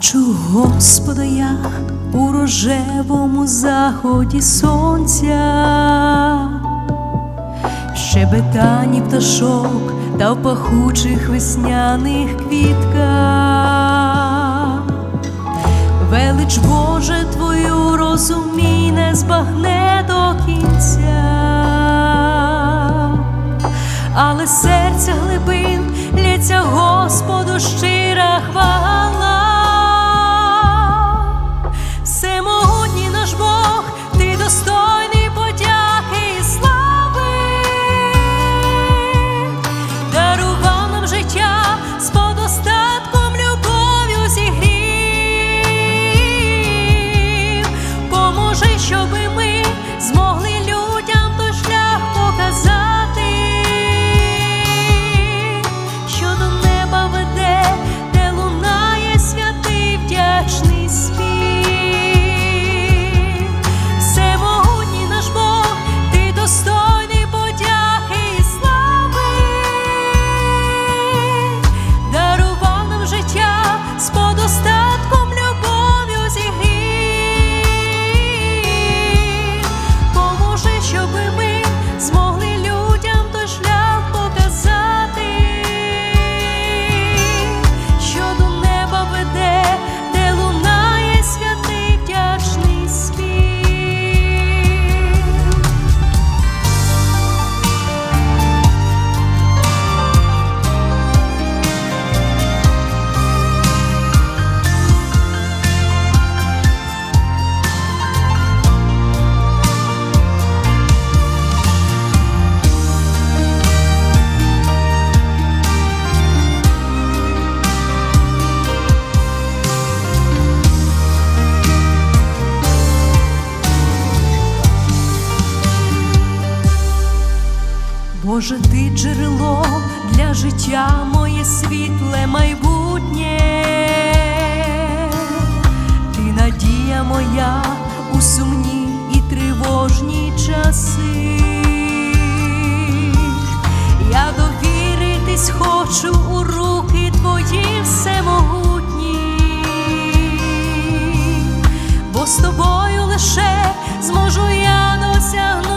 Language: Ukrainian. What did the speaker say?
Бачу Господа я у рожевому заході сонця, щебетані пташок та в пахучих весняних квітках, велич Боже твою розумій не збагне до кінця, але серця глибин лється Господу щира хвала. Боже, ти джерело для життя моє світле майбутнє, ти надія моя у сумні і тривожні часи. Я довіритись хочу у руки твої всемогутні, бо з тобою лише зможу я досягнути.